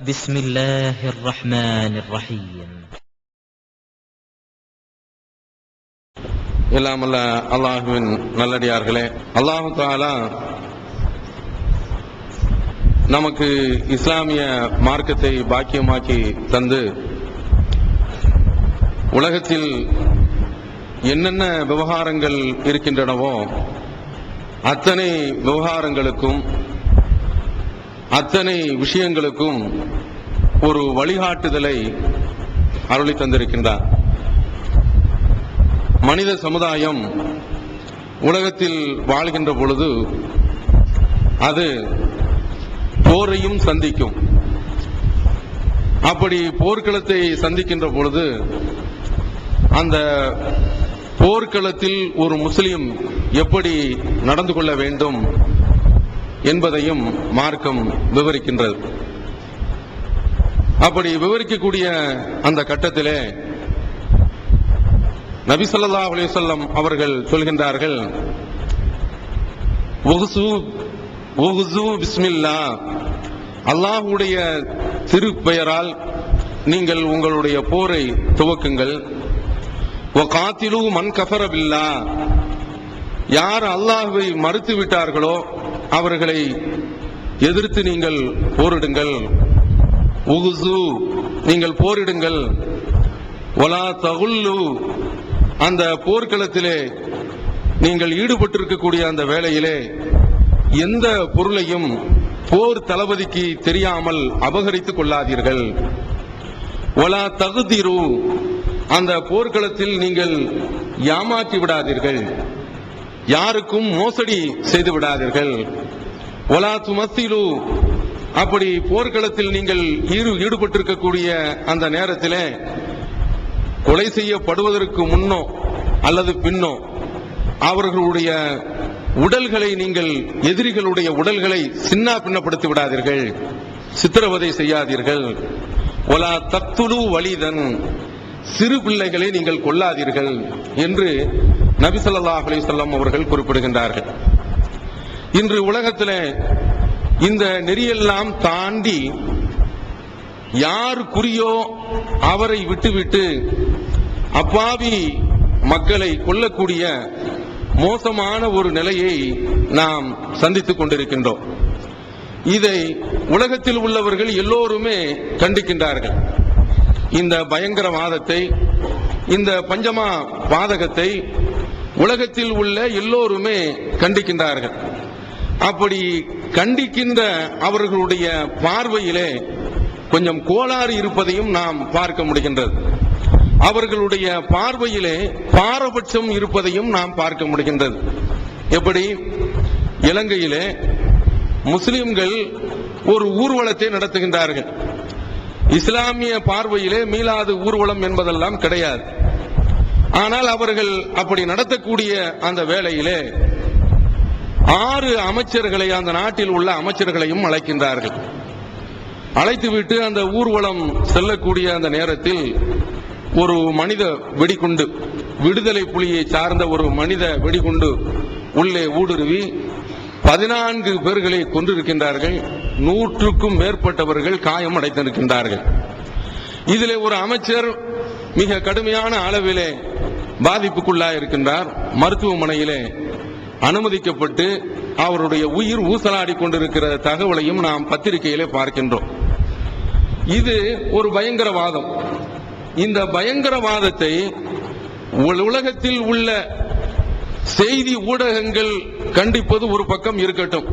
بسم الله الرحمن الرحيم எல்லாம் அல்ல அல்லாஹுவின் நல்லடியார்களே அல்லாஹு தாலா நமக்கு இஸ்லாமிய மார்க்கத்தை பாக்கியமாக்கி தந்து உலகத்தில் என்னென்ன விவகாரங்கள் இருக்கின்றனவோ அத்தனை விவகாரங்களுக்கும் அத்தனை விஷயங்களுக்கும் ஒரு வழிகாட்டுதலை அருளி தந்திருக்கின்றார். மனித சமுதாயம் உலகத்தில் வாழ்கின்ற பொழுது அது போரையும் சந்திக்கும். அப்படி போர்க்களத்தை சந்திக்கின்ற பொழுது அந்த போர்க்களத்தில் ஒரு முஸ்லீம் எப்படி நடந்து கொள்ள வேண்டும்? என்பதையும் மார்க்கம் விவரிக்கின்றது. அப்படி விவரிக்கக்கூடிய அந்த கட்டத்திலே நபி ஸல்லல்லாஹு அவர்கள் சொல்கின்றார்கள் பிஸ்மில்லா. அல்லாஹ்வுடைய திருப்பெயரால் நீங்கள் உங்களுடைய போரை துவக்குங்கள். காத்திலு மன் கஃபர யார் அல்லாஹுவை மறுத்து விட்டார்களோ அவர்களை எதிர்த்து நீங்கள் போரிடுங்கள். உகுசு நீங்கள் போரிடுங்கள். ஒலா தகுல்லு அந்த போர்க்களத்திலே நீங்கள் ஈடுபட்டிருக்கக்கூடிய அந்த வேளையிலே எந்த பொருளையும் போர் தளபதிக்கு தெரியாமல் அபகரித்துக் கொள்ளாதீர்கள். ஒலா தகுதிரு அந்த போர்க்களத்தில் நீங்கள் ஏமாற்றி விடாதீர்கள். யாருக்கும் மோசடி செய்து விடாதீர்கள். ஒலா துமத்திலு. அப்படி போர்க்களத்தில் நீங்கள் ஈடு ஈடுபட்டிருக்கக்கூடிய அந்த நேரத்தில் கொலை செய்யப்படுவதற்கு முன்னோ அல்லது பின்னோ அவர்களுடைய உடல்களை நீங்கள் எதிரிகளுடைய உடல்களை சின்ன பின்னப்படுத்தி விடாதீர்கள். சித்திரவதை செய்யாதீர்கள். ஒலா தத்துலு வலிதன். சிறு பிள்ளைகளை நீங்கள் கொல்லாதீர்கள் என்று நபி அலிசல்லாம் அவர்கள் குறிப்பிடுகின்றார்கள். இன்று உலகத்தில் இந்த நெறியெல்லாம் தாண்டி யார் குறியோ அவரை விட்டுவிட்டு அப்பாவி மக்களை கொல்லக்கூடிய மோசமான ஒரு நிலையை நாம் சந்தித்துக் கொண்டிருக்கின்றோம். இதை உலகத்தில் உள்ளவர்கள் எல்லோருமே கண்டிக்கின்றார்கள். இந்த பயங்கரவாதத்தை இந்த பஞ்சமா பாதகத்தை உலகத்தில் உள்ள எல்லோருமே கண்டிக்கின்றார்கள். அப்படி கண்டிக்கின்ற அவர்களுடைய பார்வையிலே கொஞ்சம் கோளாறு இருப்பதையும் நாம் பார்க்க முடிகின்றது. அவர்களுடைய பார்வையிலே பாரபட்சம் இருப்பதையும் நாம் பார்க்க முடிகின்றது. எப்படி? இலங்கையிலே முஸ்லிம்கள் ஒரு ஊர்வலத்தை நடத்துகின்றார்கள். இஸ்லாமிய பார்வையிலே மீளாது ஊர்வலம் என்பதெல்லாம் கிடையாது. ஆனால் அவர்கள் அப்படி நடத்தக்கூடிய அந்த வேளையிலே ஆறு அமைச்சர்களை அந்த நாட்டில் உள்ள அமைச்சர்களையும் அழைக்கின்றார்கள். அழைத்துவிட்டு அந்த ஊர்வலம் செல்லக்கூடிய அந்த நேரத்தில் ஒரு மனித வெடிகுண்டு விடுதலை புலியை சார்ந்த ஒரு மனித வெடிகுண்டு உள்ளே ஊடுருவி பதினான்கு பேர்களை கொண்டிருக்கின்றார்கள் நூற்றுக்கும் மேற்பட்டவர்கள் காயம் அடைத்திருக்கின்றார்கள் இதிலே ஒரு அமைச்சர் மிக கடுமையான அளவிலே பாதிப்புக்குள்ளாக இருக்கின்றார் மருத்துவமனையிலே. அனுமதிக்கப்பட்டு அவருடைய உயிர் ஊசலாடி கொண்டிருக்கிற தகவலையும் நாம் பத்திரிகையிலே பார்க்கின்றோம். இது ஒரு பயங்கரவாதம். இந்த பயங்கரவாதத்தை உலகத்தில் உள்ள செய்தி ஊடகங்கள் கண்டிப்பது ஒரு பக்கம் இருக்கட்டும்.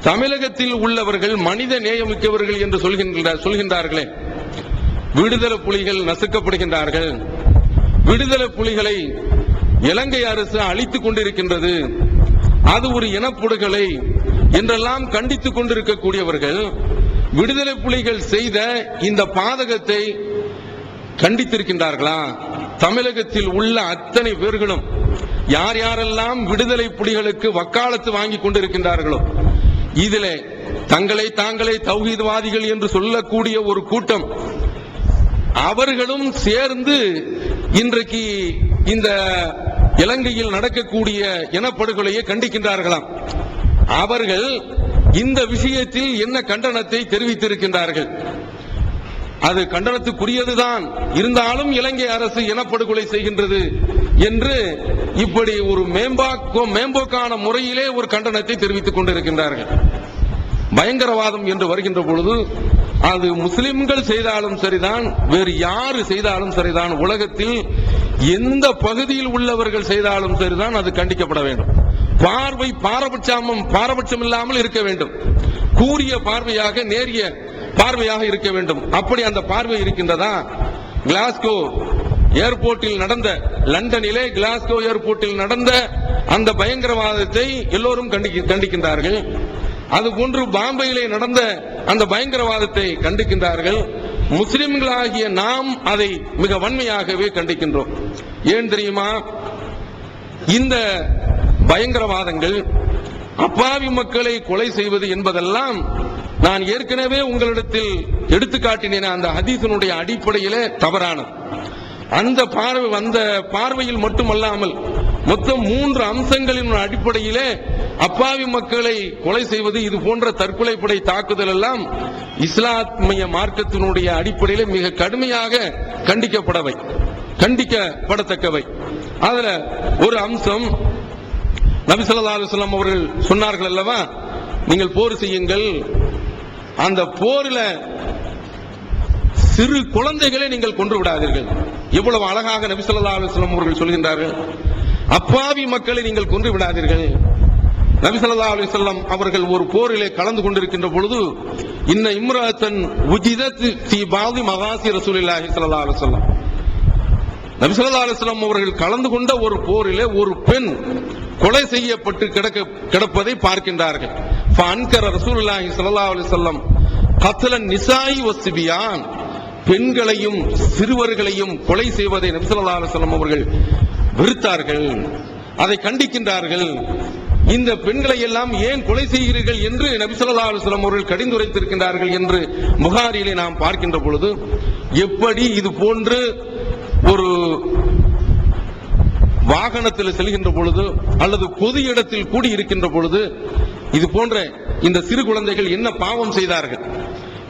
தமிழகத்தில் உள்ளவர்கள் மனித நேயமிக்கவர்கள் என்று சொல்கின்ற சொல்கின்றார்களே. விடுதலை புலிகள் நசுக்கப்படுகின்றார்கள். விடுதலை புலிகளை இலங்கை அரசு அழித்துக் கொண்டிருக்கின்றது. அது ஒரு இனப்படுகொலை என்றெல்லாம் கண்டித்துக் கொண்டிருக்கக்கூடியவர்கள் விடுதலை புலிகள் செய்த இந்த பாதகத்தை கண்டித்திருக்கின்றார்களா? தமிழகத்தில் உள்ள அத்தனை பேர்களும் யார் யாரெல்லாம் விடுதலை புலிகளுக்கு வக்காலத்து வாங்கி கொண்டிருக்கின்றார்களோ இதிலே தங்களை தாங்களே தௌஹீதவாதிகள் என்று சொல்லக்கூடிய ஒரு கூட்டம் அவர்களும் சேர்ந்து இன்றைக்கு இந்த இலங்கையில் நடக்கக்கூடிய இனப்படுகொலையை கண்டிக்கின்றார்களாம். அவர்கள் இந்த விஷயத்தில் என்ன கண்டனத்தை தெரிவித்திருக்கின்றார்கள்? அது கண்டனத்துக்குரியதுதான். இருந்தாலும் இலங்கை அரசு இனப்படுகொலை செய்கின்றது என்று இப்படி ஒரு மேம்பாக்கம் மேம்போக்கான முறையிலே ஒரு கண்டனத்தை தெரிவித்துக் கொண்டிருக்கின்றார்கள். பயங்கரவாதம் என்று வருகின்ற பொழுது அது முஸ்லிம்கள் செய்தாலும் சரிதான் வேறு யாரு செய்தாலும் சரிதான் உலகத்தில் எந்த பகுதியில் உள்ளவர்கள் செய்தாலும் சரிதான் அது கண்டிக்கப்பட வேண்டும். பார்வை பாரபட்சமும் பாரபட்சம் இல்லாமல் இருக்க வேண்டும். கூறிய பார்வையாக நேரிய பார்வையாக இருக்க வேண்டும். அப்படி அந்த பார்வை இருக்கின்றதா? கிளாஸ்கோ ஏர்போர்ட்டில் நடந்த லண்டனிலே கிளாஸ்கோ ஏர்போர்ட்டில் நடந்த அந்த பயங்கரவாதத்தை எல்லோரும் கண்டிக்கின்றார்கள். அதுபோன்று பாம்பேயிலே நடந்த அந்த பயங்கரவாதத்தை கண்டிக்கின்றார்கள். முஸ்லிம்களாகிய நாம் அதை மிக வன்மையாகவே கண்டிக்கின்றோம். ஏன் தெரியுமா? இந்த பயங்கரவாதங்கள் அப்பாவி மக்களை கொலை செய்வது என்பதெல்லாம் நான் ஏற்கனவே உங்களிடத்தில் எடுத்துக்காட்டினேன். அந்த ஹதீசனுடைய அடிப்படையிலே தவறானது. அந்த பார்வை அந்த பார்வையில் மட்டுமல்லாமல் மொத்தம் மூன்று அம்சங்களின் அடிப்படையிலே அப்பாவி மக்களை கொலை செய்வது இது போன்ற தற்கொலைப்படை தாக்குதல் எல்லாம் இஸ்லாமிய மார்க்கத்தினுடைய அடிப்படையில் மிக கடுமையாக கண்டிக்கப்படவை கண்டிக்கப்படத்தக்கவை. அதுல ஒரு அம்சம் நபிசல்லா அலுவலாம் அவர்கள் சொன்னார்கள் அல்லவா? நீங்கள் போர் செய்யுங்கள். அந்த போரில் சிறு குழந்தைகளை நீங்கள் கொன்று விடாதீர்கள். எவ்வளவு அழகாக நபிசல்லா அலுவலாம் அவர்கள் சொல்கின்றார்கள். அப்பாவி மக்களை நீங்கள் கொன்று விடாதீர்கள். நபிசல்லா அலி சொல்லம் அவர்கள் ஒரு போரிலே கலந்து கொண்டிருக்கின்ற பொழுது இன்ன இம்ராத்தன் உஜிதத் ஃபீ பாதி மகாசி ரசூலுல்லாஹி ஸல்லல்லாஹு அலி சொல்லம் நபிசல்லா அலிஸ்லாம் அவர்கள் கலந்து கொண்ட ஒரு போரிலே ஒரு பெண் கொலை செய்யப்பட்டு கிடக்க கிடப்பதை பார்க்கின்றார்கள். ஃபஅன்கர ரசூலுல்லாஹி ஸல்லல்லாஹு அலி சொல்லம் கத்ல நிசாயி வசிபியான் பெண்களையும் சிறுவர்களையும் கொலை செய்வதை நபிசல்லா அலிஸ்லாம் அவர்கள் வெறுத்தார்கள். அதை கண்டிக்கின்றார்கள். இந்த பெண்களை எல்லாம் ஏன் கொலை செய்கிறீர்கள் என்று நபிசல்லா அலுவலம் அவர்கள் கடிந்துரைத்திருக்கின்றார்கள் என்று முகாரியிலே நாம் பார்க்கின்ற பொழுது எப்படி இது போன்று ஒரு வாகனத்தில் செல்கின்ற பொழுது அல்லது பொது இடத்தில் கூடி இருக்கின்ற பொழுது இது போன்ற இந்த சிறு குழந்தைகள் என்ன பாவம் செய்தார்கள்?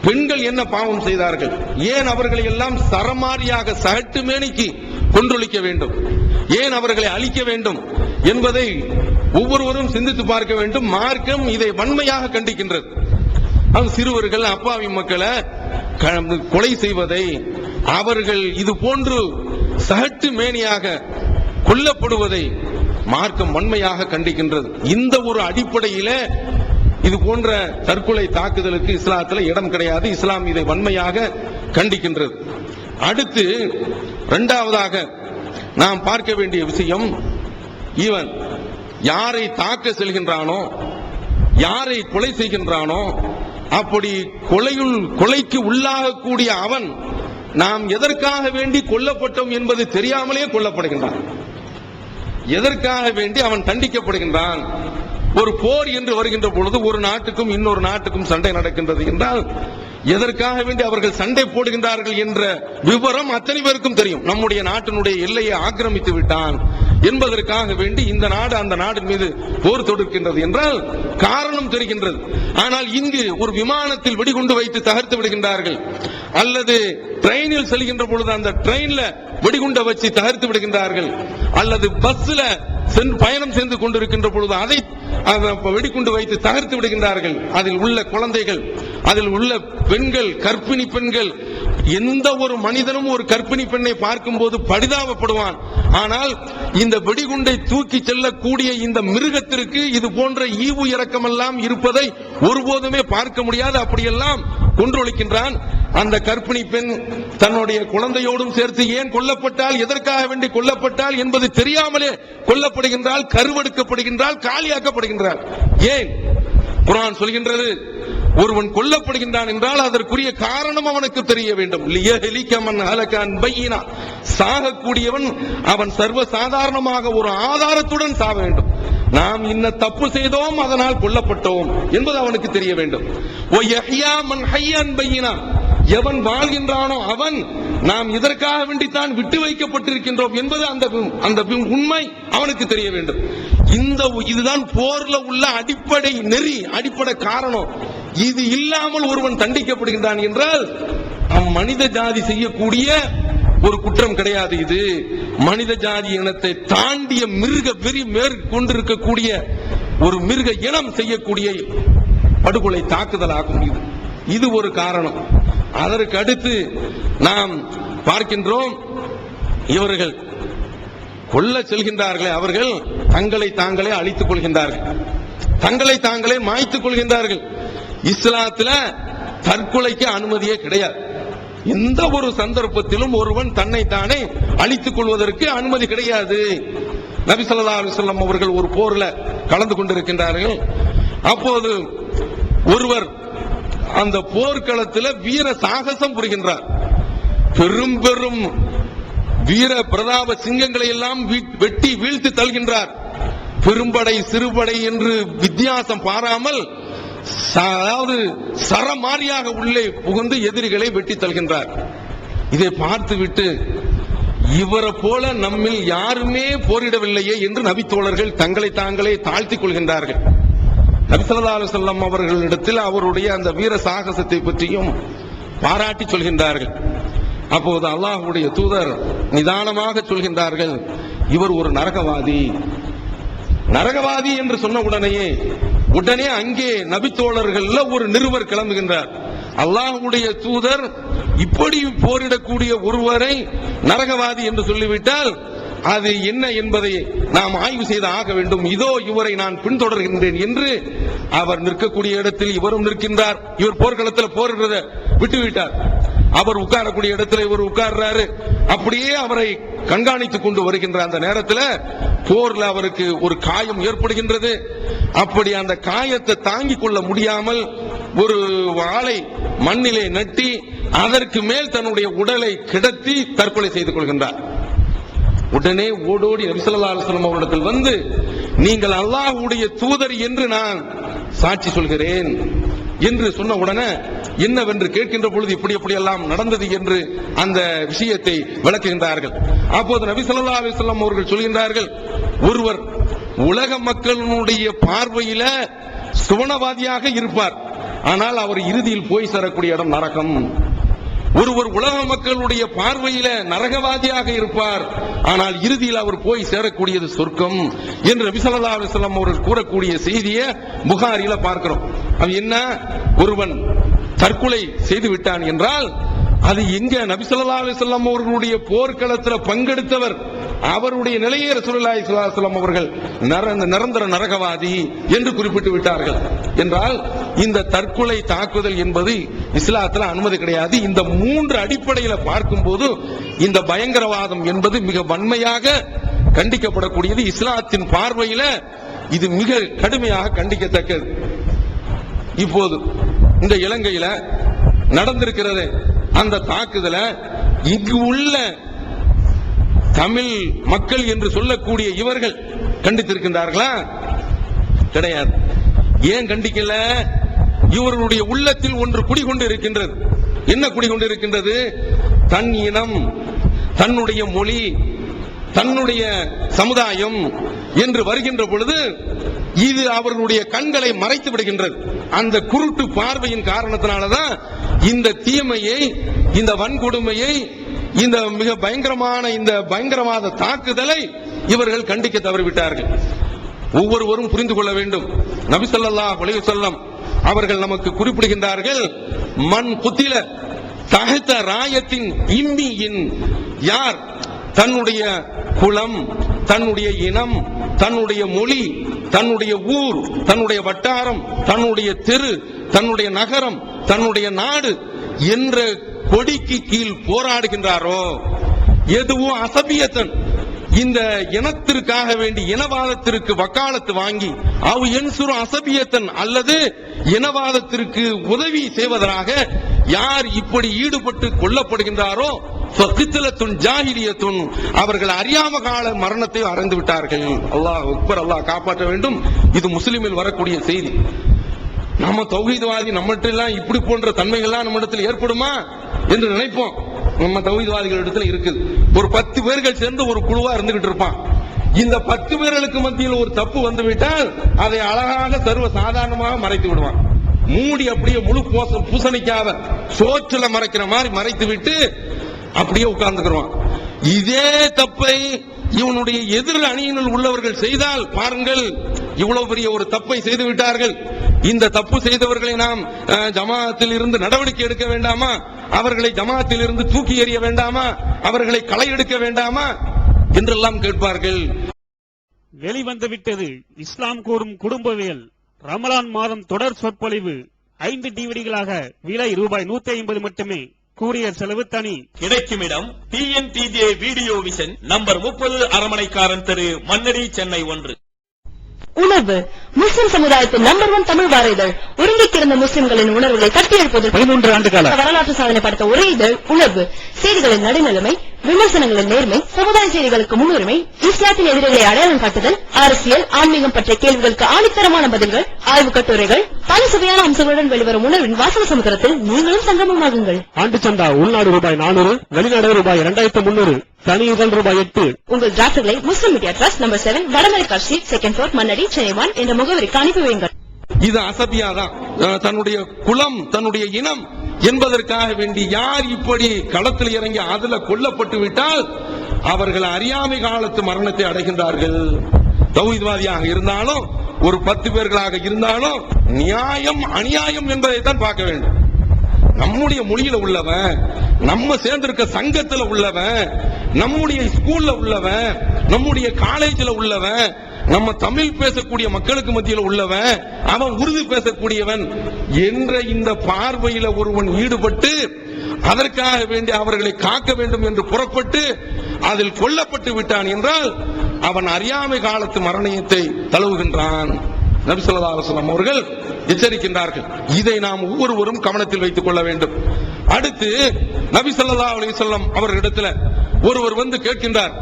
பெண்கள் என்ன பாவம் செய்தார்கள்? ஏன் அவர்களை எல்லாம் சரமாரியாக சகட்டு மேனிக்கு கொன்றொழிக்க வேண்டும்? ஏன் அவர்களை அழிக்க வேண்டும் என்பதை ஒவ்வொருவரும் சிந்தித்து பார்க்க வேண்டும். மார்க்கம் இதை வன்மையாக கண்டிக்கின்றது. சிறுவர்கள் அப்பாவி மக்களை க- கொலை செய்வதை அவர்கள் இது போன்று சகட்டு மேனியாக கொல்லப்படுவதை மார்க்கம் வன்மையாக கண்டிக்கின்றது. இந்த ஒரு அடிப்படையில இது போன்ற தற்கொலை தாக்குதலுக்கு இஸ்லாத்தில் இடம் கிடையாது. இஸ்லாம் இதை வன்மையாக கண்டிக்கின்றது. அடுத்து இரண்டாவதாக நாம் பார்க்க வேண்டிய விஷயம் இவன் யாரை தாக்க செல்கின்றானோ யாரை கொலை செய்கின்றானோ அப்படி கொலையுள் கொலைக்கு உள்ளாகக்கூடிய அவன் நாம் எதற்காக வேண்டி கொல்லப்பட்டோம் என்பது தெரியாமலே கொல்லப்படுகின்றான். எதற்காக வேண்டி அவன் தண்டிக்கப்படுகின்றான்? ஒரு போர் என்று வருகின்ற பொழுது ஒரு நாட்டுக்கும் இன்னொரு நாட்டுக்கும் சண்டை நடக்கின்றது என்றால் எதற்காக வேண்டி அவர்கள் சண்டை போடுகின்றார்கள் என்ற விவரம் அத்தனை பேருக்கும் தெரியும். நம்முடைய நாட்டினுடைய எல்லையை ஆக்கிரமித்து விட்டான் என்பதற்காக வேண்டி இந்த நாடு அந்த நாட்டின் மீது போர் தொடுக்கின்றது என்றால் காரணம் தெரிகின்றது. ஆனால் இங்கு ஒரு விமானத்தில் வெடிகுண்டு வைத்து தகர்த்து விடுகின்றார்கள். அல்லது ட்ரெயினில் செல்கின்ற பொழுது அந்த ட்ரெயின்ல வெடிகுண்டை வச்சு தகர்த்து விடுகின்றார்கள். அல்லது பஸ்ல பயணம் செய்து கொண்டிருக்கின்ற பொழுது அதை வெடிகுண்டு வைத்து தகர்த்து விடுகின்றார்கள். அதில் உள்ள குழந்தைகள் அதில் உள்ள பெண்கள் கர்ப்பிணி பெண்கள் எந்த ஒரு மனிதனும் ஒரு கற்பிணி பெண்ணை பார்க்கும்போது பரிதாபப்படுவான். ஆனால் இந்த வெடிகுண்டை தூக்கி செல்லக்கூடிய இந்த மிருகத்திற்கு இது போன்ற ஈவு இரக்கமெல்லாம் இருப்பதை ஒருபோதுமே பார்க்க முடியாது. அப்படியெல்லாம் கொன்றொழிக்கின்றான். அந்த கற்பிணி பெண் தன்னுடைய குழந்தையோடும் சேர்த்து ஏன் கொல்லப்பட்டால் எதற்காக வேண்டி கொல்லப்பட்டால் என்பது தெரியாமலே கொல்லப்படுகின்றால் கருவெடுக்கப்படுகின்றால் காலியாக்கப்படுகின்றாள் ஏன்? குரான் சொல்கின்றது ஒருவன் கொல்லப்படுகின்றான் என்றால் அதற்குரிய காரணம் அவனுக்கு தெரிய வேண்டும். மன் சாகக்கூடியவன் அவன் சர்வ சாதாரணமாக ஒரு ஆதாரத்துடன் சாக வேண்டும். நாம் இன்ன தப்பு செய்தோம் அதனால் கொல்லப்பட்டோம் என்பது அவனுக்கு தெரிய வேண்டும். எவன் வாழ்கின்றானோ அவன் நாம் இதற்காக வேண்டித்தான் விட்டு வைக்கப்பட்டிருக்கின்றோம் என்பது அந்த அந்த உண்மை அவனுக்கு தெரிய வேண்டும். இந்த இதுதான் போர்ல உள்ள அடிப்படை நெறி அடிப்படை காரணம். இது இல்லாமல் ஒருவன் தண்டிக்கப்படுகின்றான் என்றால் அவன் மனித ஜாதி செய்யக்கூடிய ஒரு குற்றம் கிடையாது இது. மனித ஜாதி இனத்தை தாண்டிய மிருக வெறி மேற்கொண்டிருக்கக்கூடிய ஒரு மிருக இனம் செய்யக்கூடிய படுகொலை தாக்குதலாகும் இது. இது ஒரு காரணம். அதற்கு அடுத்து நாம் பார்க்கின்றோம் இவர்கள் கொல்ல செல்கின்றார்களே அவர்கள் தங்களை தாங்களே அழித்துக் கொள்கின்றார்கள். தங்களை தாங்களே மாய்த்துக் கொள்கின்றார்கள். இஸ்லாத்துல தற்கொலைக்கு அனுமதியே கிடையாது. எந்த ஒரு சந்தர்ப்பத்திலும் ஒருவன் தன்னை தானே அழித்துக் கொள்வதற்கு அனுமதி கிடையாது. நபி சொல்லா அலுவலம் அவர்கள் ஒரு போர்ல கலந்து கொண்டிருக்கின்றார்கள். அப்போது ஒருவர் அந்த போர்க்களத்தில் வீர சாகசம் புரிகின்றார். பெரும் பெரும் வீர பிரதாப சிங்கங்களை எல்லாம் வீ- வெட்டி வீழ்த்தி தள்கின்றார் பெரும்படை சிறுபடை என்று வித்தியாசம் பாராமல் அதாவது சரமாரியாக உள்ளே புகுந்து எதிரிகளை வெட்டி தள்கின்றார் இதை பார்த்துவிட்டு இவரை போல நம்மில் யாருமே போரிடவில்லையே என்று நபித்தோழர்கள் தங்களை தாங்களே தாழ்த்திக் கொள்கின்றார்கள். நபி ஸல்லல்லாஹு அவர்களிடத்தில் அவருடைய அந்த வீர சாகசத்தை பற்றியும் பாராட்டி சொல்கின்றார்கள். அப்போது அல்லாஹுடைய தூதர் நிதானமாக சொல்கின்றார்கள் இவர் ஒரு நரகவாதி. நரகவாதி என்று சொன்ன உடனேயே உடனே அங்கே நபித்தோழர்கள்ல ஒரு நிருபர் கிளம்புகின்றார். அல்லாஹுடைய தூதர் இப்படி போரிடக்கூடிய ஒருவரை நரகவாதி என்று சொல்லிவிட்டால் அது என்ன என்பதை நாம் ஆய்வு செய்து ஆக வேண்டும். இதோ இவரை நான் பின்தொடர்கின்றேன் என்று அவர் நிற்கக்கூடிய இடத்தில் இவரும் நிற்கின்றார். இவர் போர்க்களத்தில் போரிடுறத விட்டுவிட்டார். அவர் உட்காரக்கூடிய இடத்துல இவர் உட்கார்றாரு. அப்படியே அவரை கண்காணித்துக் கொண்டு வருகின்ற அந்த நேரத்தில் போர்ல அவருக்கு ஒரு காயம் ஏற்படுகின்றது. அப்படி அந்த காயத்தை தாங்கிக் கொள்ள முடியாமல் ஒரு வாளை மண்ணிலே நட்டி அதற்கு மேல் தன்னுடைய உடலை கிடத்தி தற்கொலை செய்து கொள்கின்றார். உடனே ஓடோடி நபிசல்லா அலுவலம் அவரிடத்தில் வந்து நீங்கள் அல்லாஹுடைய தூதர் என்று நான் சாட்சி சொல்கிறேன் என்று சொன்ன உடனே என்னவென்று கேட்கின்ற பொழுது இப்படி எப்படி எல்லாம் நடந்தது என்று அந்த விஷயத்தை விளக்குகின்றார்கள். அப்போது நபி சொல்லா அலிஸ்லாம் அவர்கள் சொல்கின்றார்கள் ஒருவர் உலக மக்களுடைய பார்வையில சுவனவாதியாக இருப்பார் ஆனால் அவர் இறுதியில் போய் சேரக்கூடிய இடம் நரகம். ஒருவர் உலக மக்களுடைய பார்வையில நரகவாதியாக இருப்பார். ஆனால் இறுதியில் அவர் போய் சேரக்கூடியது சொர்க்கம் என்று நபி ஸல்லல்லாஹு அவர்கள் கூறக்கூடிய செய்தியை புகாரில பார்க்கிறோம். அது என்ன? ஒருவன் தற்கொலை செய்து விட்டான் என்றால் அது எங்க நபி ஸல்லல்லாஹு அவர்களுடைய போர்க்களத்தில் பங்கெடுத்தவர். அவருடைய நிலையை ரசூலுல்லாஹி ஸல்லல்லாஹு அவர்கள். நிரந்தர நரகவாதி என்று குறிப்பிட்டு விட்டார்கள். என்றால் இந்த தற்கொலை தாக்குதல் என்பது இஸ்லாத்தில் அனுமதி கிடையாது. இந்த மூன்று அடிப்படையில் பார்க்கும்போது இந்த பயங்கரவாதம் என்பது மிக வன்மையாக கண்டிக்கப்படக்கூடியது. இஸ்லாத்தின் பார்வையில இது மிக கடுமையாக கண்டிக்கத்தக்கது. இப்போது இந்த இலங்கையில நடந்திருக்கிறது அந்த தாக்குதல இங்கு உள்ள தமிழ் மக்கள் என்று சொல்லக்கூடிய இவர்கள் கண்டித்திருக்கின்றார்களா? கிடையாது. ஏன் கண்டிக்கல? இவர்களுடைய உள்ளத்தில் ஒன்று குடிகொண்டு இருக்கின்றது என்ன குடிகொண்டு இருக்கின்றது தன் இனம் தன்னுடைய மொழி தன்னுடைய சமுதாயம் என்று வருகின்ற பொழுது இது அவர்களுடைய கண்களை மறைத்து விடுகின்றது. அந்த குருட்டு பார்வையின் காரணத்தினாலதான் இந்த தீமையை இந்த வன்கொடுமையை இந்த மிக பயங்கரமான இந்த பயங்கரவாத தாக்குதலை இவர்கள் கண்டிக்க தவறிவிட்டார்கள். ஒவ்வொருவரும் புரிந்து கொள்ள வேண்டும். நபிசல்லா ஸல்லல்லாஹு அலைஹி அவர்கள் நமக்கு குறிப்பிடுகின்றார்கள் மண் குத்தில தகத்த ராயத்தின் இம்மியின் யார்? தன்னுடைய குலம் தன்னுடைய இனம் தன்னுடைய மொழி தன்னுடைய ஊர் தன்னுடைய வட்டாரம் தன்னுடைய தெரு தன்னுடைய நகரம் தன்னுடைய நாடு என்ற கொடிக்கு கீழ் போராடுகின்றாரோ? எதுவும் அசபியத்தன் இந்த இனத்திற்காக வேண்டி இனவாதத்திற்கு வக்காலத்து வாங்கி அவ் என்சுரு அசபியத்தன் அல்லது இனவாதத்திற்கு உதவி செய்வதற்காக யார் இப்படி ஈடுபட்டு கொல்லப்படுகின்றாரோ ஃபக்கித்தலத்துன் அவர்கள் அறியாம கால மரணத்தை அறந்து விட்டார்கள். அல்லாஹ் அக்பர் அல்லாஹ் காப்பாற்ற வேண்டும். இது முஸ்லிமில் வரக்கூடிய செய்தி. நம்ம தௌஹீத்வாதி நம்மகிட்டெல்லாம் இப்படி போன்ற தன்மைகள்லாம் நம்ம இடத்துல ஏற்படுமா என்று நினைப்போம். நம்ம தௌஹீத்வாதிகள் இடத்துல இருக்குது. ஒரு பத்து பேர்கள் சேர்ந்து ஒரு குழுவா இருந்துகிட்டு இருப்பான். இந்த பத்து பேர்களுக்கு மத்தியில் ஒரு தப்பு வந்து விட்டால் அதை அழகாக சர்வ சாதாரணமாக மறைத்து விடுவான். மூடி அப்படியே முழு பூசணிக்காக சோற்றுல மறைக்கிற மாதிரி மறைத்து விட்டு அப்படியே உட்கார்ந்துக்கிறோம். இதே தப்பை இவனுடைய எதிர் அணியினுள் உள்ளவர்கள் செய்தால் பாருங்கள் இவ்வளவு பெரிய ஒரு தப்பை செய்து விட்டார்கள். இந்த தப்பு செய்தவர்களை நாம் அஹ், ஜமாத்தில் இருந்து நடவடிக்கை எடுக்க வேண்டாமா? அவர்களை ஜமாத்தில் இருந்து தூக்கி எறிய வேண்டாமா? அவர்களை களை எடுக்க வேண்டாமா? என்றெல்லாம் கேட்பார்கள். வெளிவந்து விட்டது. இஸ்லாம் கூறும் குடும்பவியல். ரமலான் மாதம் தொடர் சொற்பொழிவு. ஐந்து டிவிடிகளாக விலை ரூபாய் நூத்தி ஐம்பது மட்டுமே. கூரியர் செலவு தனி. கிடைக்கும் இடம் டிஎன்டிஜே வீடியோ விஷன் நம்பர் முப்பது அரமனைக்காரன் தெரு மன்னடி சென்னை ஒன்று. உணர்வு. முஸ்லிம் சமுதாயத்தின் நம்பர் ஒன் தமிழ் வார இதழ் ஒருங்கி கிடந்த முஸ்லிம்களின் உணர்வுகளை கட்டி எழுப்புவதற்கு பதிமூன்று ஆண்டு கால வரலாற்று சாதனை படைத்த ஒரே இதழ் உணர்வு. செய்திகளின் நடுநிலைமை விமர்சனங்களின் நேர்மை சமுதாய செய்திகளுக்கு முன்னுரிமை இஸ்லாத்தின் எதிரிகளை அடையாளம் காட்டுதல் அரசியல் ஆன்மீகம் பற்றிய கேள்விகளுக்கு ஆணித்தரமான பதில்கள் ஆய்வுக் கட்டுரைகள் பல சுவையான அம்சங்களுடன் வெளிவரும் உணர்வின் வாசக சமுத்திரத்தில் நீங்களும் சங்கமமாகுங்கள். ஆண்டு சந்தா உள்நாடு ரூபாய் நானூறு வெளிநாடு ரூபாய் இரண்டாயிரத்து முன்னூறு தனி இதழ் ரூபாய் எட்டு. உங்கள் டிராஃப்ட்களை Muslim media trust number seven வடமலைக்கா street second floor Mannady Chennai one என்ற முகவரிக்கு அனுப்பி வையுங்கள். இது அசபியா தான் அஹ், தன்னுடைய குலம் தன்னுடைய இனம் என்பதற்காக வேண்டி யார் இப்படி களத்தில் இறங்கி அதுல கொல்லப்பட்டு விட்டால் அவர்கள் அறியாமை காலத்து மரணத்தை அடைகின்றார்கள். தௌஹீத்வாதியாக இருந்தாலும் ஒரு பத்து பேர்களாக இருந்தாலும் நியாயம் அநியாயம் என்பதை தான் பார்க்க வேண்டும். நம்முடைய மொழியில உள்ளவன் நம்ம சேர்ந்திருக்க சங்கத்துல உள்ளவன் நம்முடைய ஸ்கூல்ல உள்ளவன் நம்முடைய காலேஜ்ல உள்ளவன் நம்ம தமிழ் பேசக்கூடிய மக்களுக்கு மத்தியில் உள்ளவன் அவன் உருது பேசக்கூடியவன் என்ற இந்த பார்வையில ஒருவன் ஈடுபட்டு அதற்காக வேண்டி அவர்களை காக்க வேண்டும் என்று புறப்பட்டு அதில் கொல்லப்பட்டு விட்டான் என்றால் அவன் அறியாமை காலத்து மரணயத்தை தழுவுகின்றான். நபிசல்லா அலுவலம் அவர்கள் எச்சரிக்கின்றார்கள். இதை நாம் ஒவ்வொருவரும் கவனத்தில் வைத்துக் கொள்ள வேண்டும். அடுத்து நபி சொல்லா அலி சொல்லம் அவர்களிடத்துல ஒருவர் வந்து கேட்கின்றார்.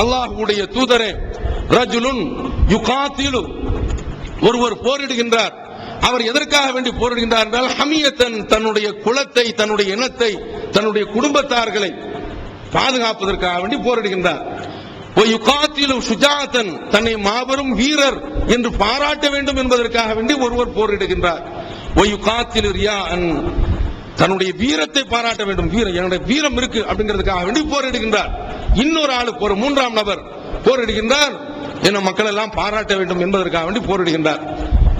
அல்லாஹுடைய தூதரே ரஜுலுன் யுகாத்திலு. ஒருவர் போரிடுகின்றார். அவர் எதற்காக வேண்டி போரிடுகின்றார் என்றால் ஹமியத்தன் தன்னுடைய குலத்தை தன்னுடைய இனத்தை தன்னுடைய குடும்பத்தார்களை பாதுகாப்பதற்காக வேண்டி போரிடுகின்றார். யுகாத்திலு சுஜாத்தன் தன்னை மாபெரும் வீரர் என்று பாராட்ட வேண்டும் என்பதற்காக வேண்டி ஒருவர் போரிடுகின்றார். யுகாத்திலு ரியான் தன்னுடைய வீரத்தை பாராட்ட வேண்டும். வீரம் என்னுடைய வீரம் இருக்கு அப்படிங்கிறதுக்காக வேண்டி போரிடுகின்றார். இன்னொரு ஆளு ஒரு மூன்றாம் நபர் போரிடுகின்றார். என மக்கள் எல்லாம் பாராட்ட வேண்டும் என்பதற்காக வேண்டி போரிடுகின்றார்.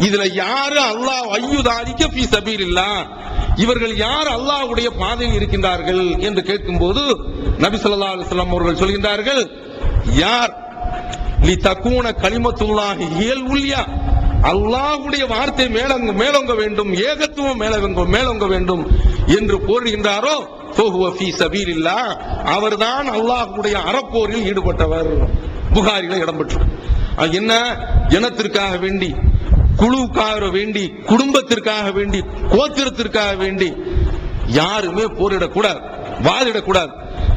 இதுல யாரு அல்லாஹ் ஐயுதாரிக்க பி சபீர் இல்லா இவர்கள் யார் அல்லாஹ்வுடைய பாதையில் இருக்கின்றார்கள் என்று கேட்கும்போது நபி சொல்லா அலுவலாம் அவர்கள் சொல்கின்றார்கள் யார்? லி தக்கூன களிமத்துள்ளாக இயல் உல்யா. அல்லாஹ்வுடைய வார்த்தை மேலங்க மேலோங்க வேண்டும் ஏகத்துவம் மேலோங்க மேலோங்க வேண்டும் என்று போரிடுகின்றாரோ அவர்தான் அல்லாஹ்வுடைய அறப்போரில் ஈடுபட்டவர். புகாரில இடம்பெற்று அது என்ன? இனத்திற்காக வேண்டி குழுவுக்காக வேண்டி குடும்பத்திற்காக வேண்டி கோத்திரத்திற்காக வேண்டி யாருமே போரிடக்கூடாது வாதிடக்கூடாது.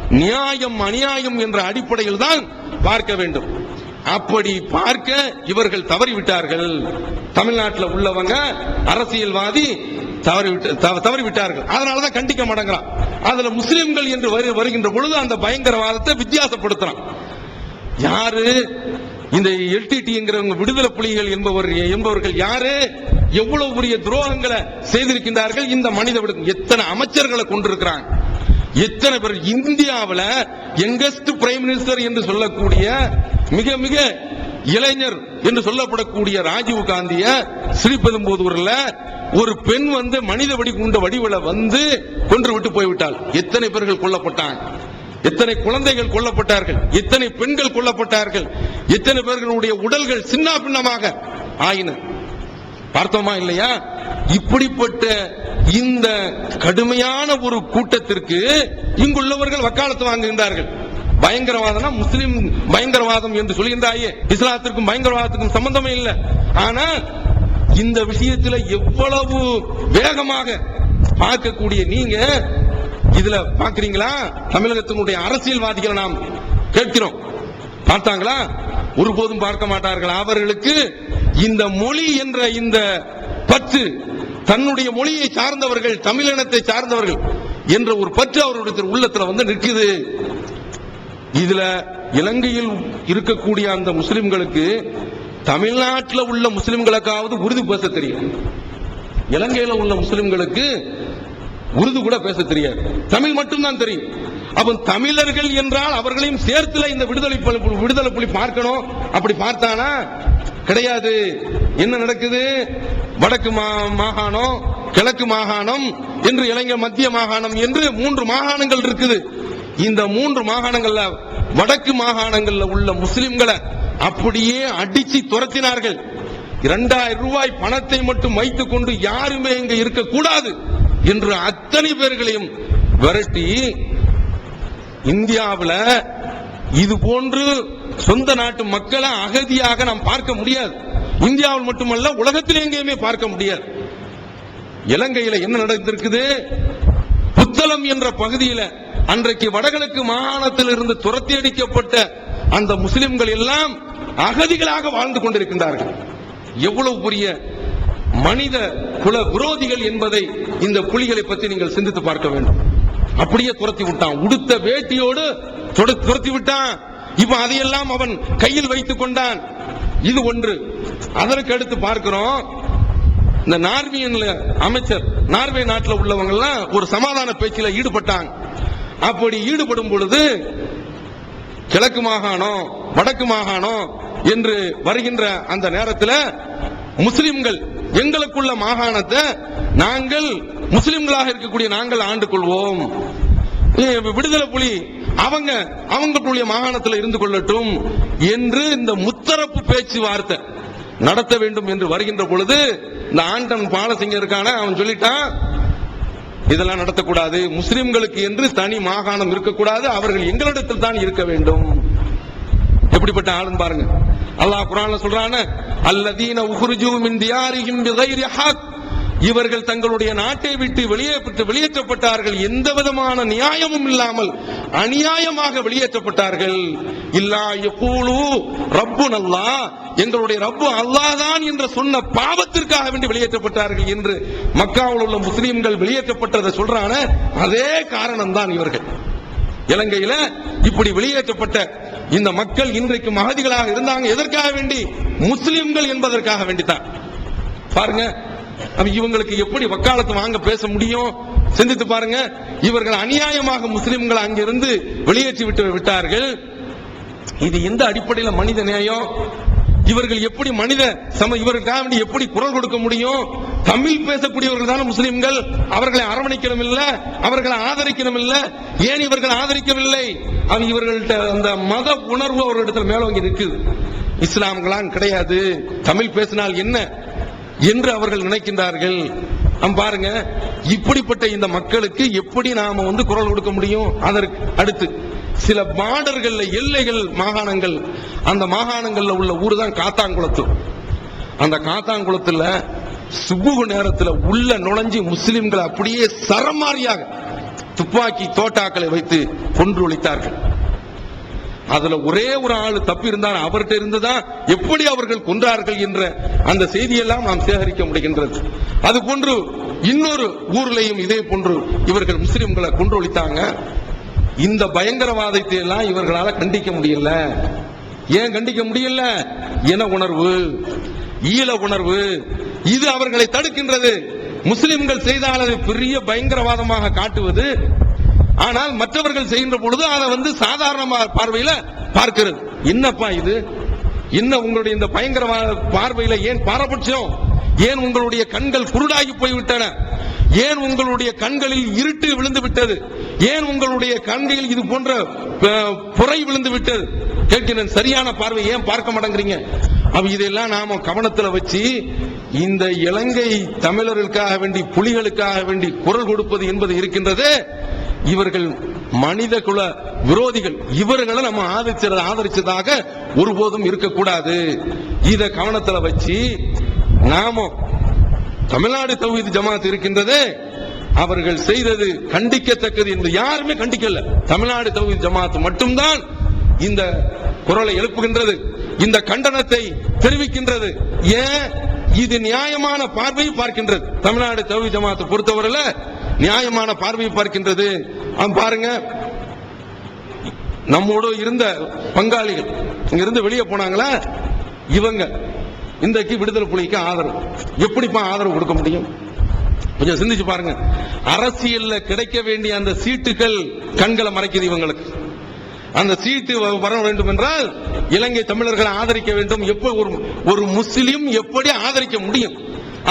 நியாயம் அநியாயம் என்ற அடிப்படையில் தான் பார்க்க வேண்டும். அப்படி பார்க்க இவர்கள் தவறிவிட்டார்கள். தமிழ்நாட்டில் உள்ளவங்க அரசியல்வாதி தவறிவிட்டு தவ- தவறிவிட்டார்கள். அதனாலதான் கண்டிக்க மாட்டேங்கிறான். அதுல முஸ்லிம்கள் என்று வரு- வருகின்ற பொழுது அந்த பயங்கரவாதத்தை வித்தியாசப்படுத்துறான். யாரு? இந்த எல்டிடிங்கிறவங்க விடுதலை புலிகள் என்பவர் என்பவர்கள் யாரு? எவ்வளவு பெரிய துரோகங்களை செய்திருக்கின்றார்கள்? இந்த மனித விடு எத்தனை அமைச்சர்களை கொண்டிருக்கிறாங்க? எத்தனை பேர் இந்தியாவில் யங்கஸ்ட் பிரைம் மினிஸ்டர் என்று சொல்லக்கூடிய மிக மிக இளைஞர் என்று சொல்லப்படக்கூடிய ராஜீவ் காந்திய ஸ்ரீபெரும்புதூர்ல ஒரு பெண் வந்து மனித வடி கொண்ட வடிவில் வந்து கொன்று விட்டு போய்விட்டாள். எத்தனை பேர்கள் கொல்லப்பட்டாங்க? எத்தனை குழந்தைகள் கொல்லப்பட்டார்கள் இத்தனை பெண்கள் கொல்லப்பட்டார்கள் எத்தனை பேர்களுடைய உடல்கள் சின்ன பின்னமாக ஆயின. பார்த்தோமா இல்லையா? இப்படிப்பட்ட இந்த கடுமையான ஒரு கூட்டத்திற்கு இங்குள்ளவர்கள் வக்காலத்து வாங்குகின்றார்கள். பயங்கரவாதம்னா முஸ்லிம் பயங்கரவாதம் என்று சொல்கின்றாயே இஸ்லாத்திற்கும் பயங்கரவாதத்துக்கும் சம்பந்தமே இல்லை. ஆனா இந்த விஷயத்துல எவ்வளவு வேகமாக பார்க்கக்கூடிய நீங்க இதுல பாக்குறீங்களா தமிழகத்தினுடைய அரசியல்வாதிகளை நாம் கேட்கிறோம். பார்த்தாங்களா? ஒருபோதும் பார்க்க மாட்டார்கள். அவர்களுக்கு இந்த மொழி என்ற இந்த பற்று தன்னுடைய மொழியை சார்ந்தவர்கள் தமிழினத்தை சார்ந்தவர்கள் என்ற ஒரு பற்று அவருடைய உள்ளத்துல வந்து நிற்குது. இதுல இலங்கையில் இருக்கக்கூடிய அந்த முஸ்லிம்களுக்கு தமிழ்நாட்டில் உள்ள முஸ்லிம்களுக்காவது உருது பேச தெரியும். இலங்கையில் உள்ள முஸ்லிம்களுக்கு உருது கூட பேச தெரியாது. தமிழ் மட்டும்தான் தெரியும். அப்ப தமிழர்கள் என்றால் அவர்களையும் சேர்த்துல இந்த விடுதலை விடுதலை புலி பார்க்கணும். அப்படி பார்த்தானா? கிடையாது. என்ன நடக்குது? வடக்கு மா- மாகாணம் கிழக்கு மாகாணம் என்று இளைஞர் மத்திய மாகாணம் என்று மூன்று மாகாணங்கள் இருக்குது. இந்த மூன்று மாகாணங்கள்ல வடக்கு மாகாணங்கள்ல உள்ள முஸ்லிம்களை அப்படியே அடிச்சு துரத்தினார்கள். இரண்டாயிரம் ரூபாய் பணத்தை மட்டும் வைத்துக் கொண்டு யாருமே இங்க இருக்கக்கூடாது. என்று அத்தனை பேர்களையும் விரட்டி இந்தியாவில் இது போன்று சொந்த நாட்டு மக்களை அகதியாக நாம் பார்க்க முடியாது. இந்தியாவில் மட்டுமல்ல உலகத்தில் எங்கேயுமே பார்க்க முடியாது. இலங்கையில என்ன நடந்திருக்குது? புத்தளம் என்ற பகுதியில அன்றைக்கு வடகிழக்கு மாகாணத்தில் இருந்து துரத்தி அடிக்கப்பட்ட அந்த முஸ்லிம்கள் எல்லாம் அகதிகளாக வாழ்ந்து கொண்டிருக்கின்றார்கள். எவ்வளவு பெரிய மனித குல விரோதிகள் என்பதை இந்த புலிகளை பற்றி நீங்கள் சிந்தித்து பார்க்க வேண்டும். அப்படியே துரத்தி விட்டான். உடுத்த வேட்டியோடு துரத்தி விட்டான். இப்ப அதையெல்லாம் அவன் கையில் வைத்துக் கொண்டான். இது ஒன்று. அதற்கு அடுத்து பார்க்கிறோம். இந்த நார்வியன்ல அமைச்சர் நார்வே நாட்டில் உள்ளவங்க எல்லாம் ஒரு சமாதான பேச்சில் ஈடுபட்டாங்க. அப்படி ஈடுபடும் பொழுது கிழக்கு மாகாணம் வடக்கு மாகாணம் என்று வருகின்ற அந்த நேரத்தில் முஸ்லிம்கள் எங்களுக்குள்ள மாகாணத்தை நாங்கள் முஸ்லிம்களாக இருக்கக்கூடிய நாங்கள் ஆண்டு கொள்வோம் விடுதலை புலி அவங்க அவங்களுடைய மாகாணத்தில் இருந்து கொள்ளட்டும் என்று இந்த முத்தரப்பு பேச்சுவார்த்தை நடத்த வேண்டும் என்று வருகின்ற பொழுது இந்த ஆண்டன் பாலசிங்க இருக்கான அவன் சொல்லிட்டான் இதெல்லாம் நடத்தக்கூடாது. முஸ்லிம்களுக்கு என்று தனி மாகாணம் இருக்கக்கூடாது. அவர்கள் எங்களிடத்தில் தான் இருக்க வேண்டும். எப்படிப்பட்ட ஆளுன்னு பாருங்க. அல்லாஹ் குரான்ல சொல்றான அல்லதீன உஹ்ருஜு மின் தியாரிஹிம் பிகைரி ஹக். இவர்கள் தங்களுடைய நாட்டை விட்டு வெளியே வெளியேற்றப்பட்டார்கள். எந்த விதமான நியாயமும் இல்லாமல் அநியாயமாக வெளியேற்றப்பட்டார்கள். இல்லா யகூலு ரப்புன் அல்லாஹ் எங்களுடைய ரப்பு அல்லாஹ் தான் என்ற சொன்ன பாவத்திற்காக வேண்டி வெளியேற்றப்பட்டார்கள் என்று மக்காவில் உள்ள முஸ்லீம்கள் வெளியேற்றப்பட்டதை சொல்றான அதே காரணம் தான் இவர்கள். இலங்கையில இப்படி வெளியேற்றப்பட்ட இந்த மக்கள் இன்றைக்கு மகதிகளாக இருந்தாங்க. எதற்காக வேண்டி? முஸ்லிம்கள் என்பதற்காக வேண்டித்தான். பாருங்க இவங்களுக்கு எப்படி வக்காலத்து வாங்க பேச முடியும்? சிந்தித்து பாருங்க இவர்கள் அநியாயமாக முஸ்லிம்களை அங்கிருந்து வெளியேற்றி விட்டு விட்டார்கள். இது எந்த அடிப்படையில் மனித நேயம்? இவர்கள் எப்படி மனித சம இவர்களுக்காக வேண்டி எப்படி குரல் கொடுக்க முடியும்? தமிழ் பேசக்கூடியவர்கள் தான் முஸ்லிம்கள்? அவர்களை அரவணைக்கணும் இல்ல அவர்களை ஆதரிக்கணும் இல்ல ஏன் இவர்கள் ஆதரிக்கவில்லை? அவங்க இவர்கள்ட்ட அந்த மத உணர்வு அவர்களிடத்தில் மேலோங்கி இருக்குது இஸ்லாம்களாம் கிடையாது. தமிழ் பேசினால் என்ன என்று அவர்கள் நினைக்கின்றார்கள். நாம் பாருங்க இப்படிப்பட்ட இந்த மக்களுக்கு எப்படி நாம வந்து குரல் கொடுக்க முடியும்? அதற்கு அடுத்து சில பார்டர்கள் எல்லைகள் மாகாணங்கள். அந்த மாகாணங்கள்ல உள்ள ஊர் தான் காத்தாங்குளத்தூர். அந்த காத்தாங்குளத்துல சுபுகு நேரத்துல உள்ள நுழைஞ்சு முஸ்லிம்களை அப்படியே சரமாரியாக துப்பாக்கி தோட்டாக்களை வைத்து கொன்று ஒழித்தார்கள் அதுல ஒரே ஒரு ஆள் தப்பி இருந்தார் அவர்கிட்ட இருந்துதான் எப்படி அவர்கள் கொன்றார்கள் என்ற அந்த செய்தியெல்லாம் நாம் சேகரிக்க முடிகின்றது. அது போன்று இன்னொரு ஊர்லையும் இதே போன்று இவர்கள் முஸ்லிம்களை கொன்று ஒழித்தாங்க இந்த பயங்கரவாதத்தை எல்லாம் இவர்களால கண்டிக்க முடியல. ஏன் கண்டிக்க முடியல? இன உணர்வு. ஈழ உணர்வு இது அவர்களை தடுக்கின்றது. முஸ்லிம்கள் செய்தால் அதை பெரிய பயங்கரவாதமாக காட்டுவது. ஆனால் மற்றவர்கள் செய்கின்ற பொழுது அதை வந்து சாதாரண பார்வையில பார்க்கிறது. என்னப்பா இது? என்ன உங்களுடைய இந்த பயங்கரவாத பார்வையில ஏன் பாரபட்சம்? ஏன் உங்களுடைய கண்கள் குருடாகி போய்விட்டன? ஏன் உங்களுடைய கண்களில் இருட்டு விழுந்து விட்டது? ஏன் உங்களுடைய கண்களில் இது போன்ற புரை விழுந்து விட்டது? கேட்கிறேன் சரியான பார்வை ஏன் பார்க்க மாட்டேங்கிறீங்க? அப்ப இதெல்லாம் நாம கவனத்துல வச்சு இந்த இலங்கை தமிழர்களுக்காக வேண்டி புலிகளுக்காக வேண்டி குரல் கொடுப்பது என்பது இருக்கின்றது. இவர்கள் மனித குல விரோதிகள். இவர்களை நம்ம ஆதரிச்ச ஆதரிச்சதாக ஒருபோதும் இருக்கக்கூடாது. இத கவனத்துல வச்சு நாம தமிழ்நாடு தொகுதி ஜமாத் இருக்கின்றது. அவர்கள் செய்தது கண்டிக்கத்தக்கது என்று யாருமே கண்டிக்கல. தமிழ்நாடு தௌஹீத் ஜமாத் மட்டும்தான் இந்த குரலை எழுப்புகின்றது. இந்த கண்டனத்தை தெரிவிக்கின்றது. ஏன்? இது நியாயமான பார்வையை பார்க்கின்றது. தமிழ்நாடு தவி ஜமாத்தை பொறுத்தவரையில் நியாயமான பார்வையை பார்க்கின்றது. பாருங்க. நம்மோடு இருந்த பங்காளிகள் இங்கிருந்து வெளியே போனாங்களா? இவங்க இன்றைக்கு விடுதலை புலிக்கு ஆதரவு. எப்படிப்பா ஆதரவு கொடுக்க முடியும்? கொஞ்சம் சிந்திச்சு பாருங்க. அரசியல்ல கிடைக்க வேண்டிய அந்த சீட்டுகள் கண்களை மறைக்குது இவங்களுக்கு. அந்த சீட்டு வர வேண்டும் என்றால் இலங்கை தமிழர்களை ஆதரிக்க வேண்டும். எப்ப ஒரு ஒரு முஸ்லீம் எப்படி ஆதரிக்க முடியும்?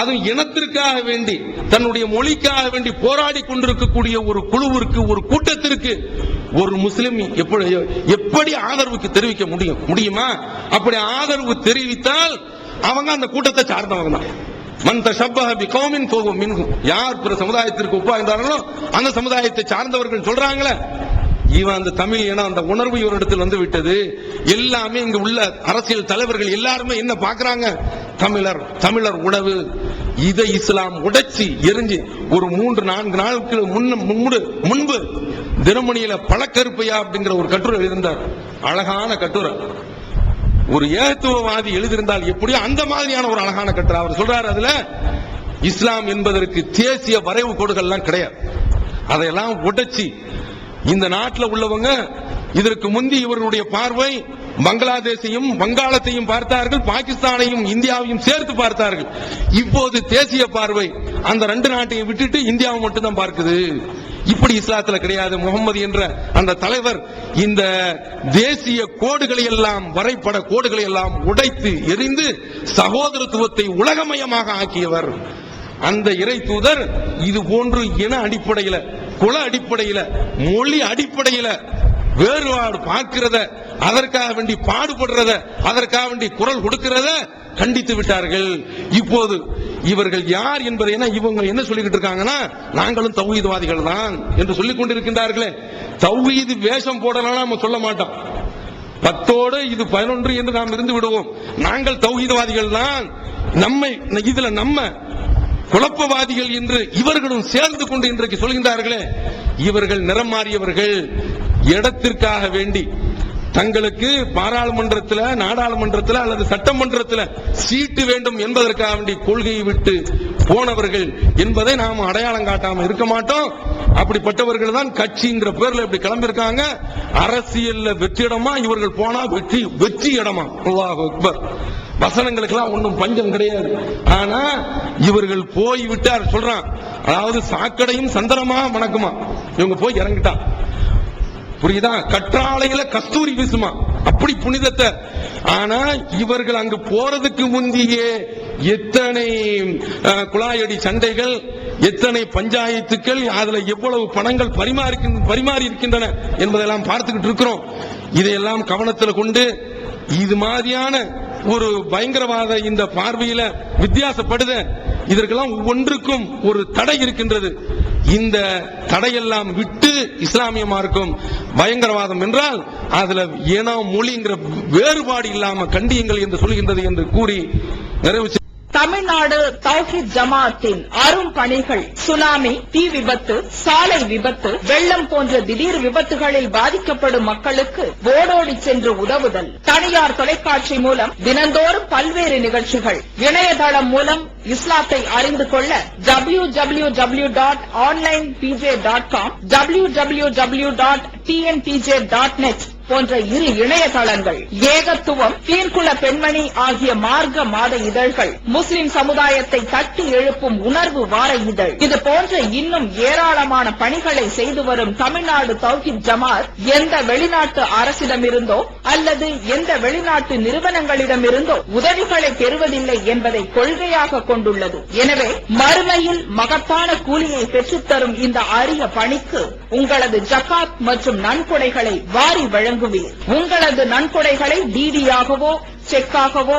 அதுவும் இனத்திற்காக வேண்டி தன்னுடைய மொழிக்காக வேண்டி போராடி கொண்டிருக்கக்கூடிய ஒரு குழுவிற்கு ஒரு கூட்டத்திற்கு ஒரு முஸ்லிம் எப்படி எப்படி ஆதரவுக்கு தெரிவிக்க முடியும்? முடியுமா? அப்படி ஆதரவு தெரிவித்தால் அவங்க அந்த கூட்டத்தை சார்ந்தவங்க தான். மன் தஷப்பஹ பிகௌமின் ஃபஹுவ மின்ஹும் யார் பிற சமுதாயத்திற்கு ஒப்பாய்ந்தார்களோ அந்த சமுதாயத்தை சார்ந்தவர்கள் சொல்றாங்களே இவன் அந்த தமிழ் என அந்த உணர்வு இவரிடத்தில் வந்து விட்டது. எல்லாமே இங்கு உள்ள அரசியல் தலைவர்கள் எல்லாருமே என்ன பாக்குறாங்க தமிழர் தமிழர் உணவு. இதை இஸ்லாம் உடைச்சி எரிஞ்சு ஒரு மூன்று நான்கு நாளுக்கு முன்னு முன்பு முன்பு தினமணியில பழக்கருப்பையா அப்படிங்கிற ஒரு கட்டுரை எழுதியிருந்தார். அழகான கட்டுரை. ஒரு ஏகத்துவவாதி எழுதியிருந்தால் எப்படியோ அந்த மாதிரியான ஒரு அழகான கட்டுரை. அவர் சொல்றாரு அதுல இஸ்லாம் என்பதற்கு தேசிய வரைவு கோடுகள்லாம் கிடையாது. அதையெல்லாம் உடைச்சி இந்த நாட்டில் உள்ளவங்க இதற்கு முந்தி இவர்களுடைய பார்வை பங்களாதேஷையும் வங்காளத்தையும் பார்த்தார்கள் பாகிஸ்தானையும் இந்தியாவையும் சேர்த்து பார்த்தார்கள். இப்போது தேசிய பார்வை அந்த ரெண்டு நாட்டையும் விட்டுட்டு இந்தியாவை மட்டும்தான் பார்க்குது. இப்படி இஸ்லாத்துல கிடையாது. முகமது என்ற அந்த தலைவர் இந்த தேசிய கோடுகளை எல்லாம் வரைபட கோடுகளை எல்லாம் உடைத்து எரிந்து சகோதரத்துவத்தை உலகமயமாக ஆக்கியவர். அந்த இறை தூதர் இது போன்று இன அடிப்படையில குல அடிப்படையில மொழி அடிப்படையில வேறுபாடு பார்க்கிறத அதற்காக வேண்டி பாடுபடுறத அதற்காக வேண்டி குரல் கொடுக்கிறத கண்டித்து விட்டார்கள். இப்போது இவர்கள் யார் என்பதை இவங்க என்ன சொல்லிக்கிட்டு இருக்காங்கன்னா நாங்களும் தௌஹீத்வாதிகள் தான் என்று சொல்லிக் கொண்டிருக்கின்றார்களே. தௌஹீது வேஷம் போடலாம் நம்ம சொல்ல மாட்டோம். பத்தோடு இது பதினொன்று என்று நாம் இருந்து விடுவோம். நாங்கள் தௌஹீதவாதிகள் தான். நம்மை இதுல நம்ம குழப்பவாதிகள் என்று இவர்களும் சேர்ந்து கொண்டு இன்றைக்கு சொல்கின்றார்களே இவர்கள் நிறம் மாறியவர்கள் இடத்திற்காக வேண்டி தங்களுக்கு பாராளுமன்றத்தில் நாடாளுமன்றத்தில் அல்லது சட்டமன்றத்தில் சீட்டு வேண்டும் என்பதற்காக வேண்டி கொள்கையை விட்டு போனவர்கள் என்பதை நாம் அடையாளம் காட்டாம இருக்க மாட்டோம். அப்படிப்பட்டவர்கள் தான் கட்சிங்கிற பேர்ல இப்படி கிளம்பியிருக்காங்க. அரசியல்ல வெற்றிடமா இவர்கள் போனா வெற்றி வெற்றி இடமா? அல்லாஹ் அக்பர். வசனங்களுக்கெல்லாம் ஒன்றும் பஞ்சம் கிடையாது. ஆனா இவர்கள் போய் விட்டார் சொல்றான். அதாவது சாக்கடையும் சந்தனமா வணக்கமா. இவங்க போய் இறங்கிட்டான். புரியுதா? கற்றாழையில கஸ்தூரி வீசுமா அப்படி புனிதத்தை. ஆனா இவர்கள் அங்கு போறதுக்கு முந்தியே எத்தனை குழாயடி சண்டைகள் எத்தனை பஞ்சாயத்துக்கள் அதுல எவ்வளவு பணங்கள் பரிமாறி பரிமாறி இருக்கின்றன என்பதெல்லாம் பார்த்துக்கிட்டு இருக்கிறோம். இதையெல்லாம் கவனத்தில் கொண்டு இது மாதிரியான ஒரு பயங்கரவாத இந்த பார்வையில வித்தியாசப்படுத. இதற்கெல்லாம் ஒவ்வொன்றுக்கும் ஒரு தடை இருக்கின்றது. இந்த தடையெல்லாம் விட்டு இஸ்லாமிய மார்க்கம் பயங்கரவாதம் என்றால் அதுல ஏனோ மொழிங்கிற வேறுபாடு இல்லாம கண்டியுங்கள் என்று சொல்கின்றது என்று கூறி நிறைவு தமிழ்நாடு தௌஹித் ஜமாஅத்தின் அரும் பணிகள் சுனாமி தீ விபத்து சாலை விபத்து வெள்ளம் போன்ற திடீர் விபத்துகளில் பாதிக்கப்படும் மக்களுக்கு ஓடோடி சென்று உதவுதல். தனியார் தொலைக்காட்சி மூலம் தினந்தோறும் பல்வேறு நிகழ்ச்சிகள். இணையதளம் மூலம் இஸ்லாத்தை அறிந்து கொள்ள W W W dot online PJ dot com W W W dot TNPJ dot net போன்ற இரு இணையதளங்கள். ஏகத்துவம் தீர்க்குல பெண்மணி ஆகிய மார்க்க மாத இதழ்கள் முஸ்லிம் சமுதாயத்தை தட்டி எழுப்பும் உணர்வு வார இதழ். இது போன்ற இன்னும் ஏராளமான பணிகளை செய்து வரும் தமிழ்நாடு தௌஹித் ஜமாத் எந்த வெளிநாட்டு அரசிடமிருந்தோ அல்லது எந்த வெளிநாட்டு நிறுவனங்களிடமிருந்தோ உதவிகளை பெறுவதில்லை என்பதை கொள்கையாக கொண்டுள்ளது. எனவே மறுமையில் மகத்தான கூலியை பெற்றுத்தரும் இந்த அரிய பணிக்கு உங்களது ஜகாத் மற்றும் நன்கொடைகளை வாரி வழங்குவீர். உங்களது நன்கொடைகளை டிடியாகவோ செக்காகவோ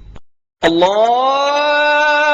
الله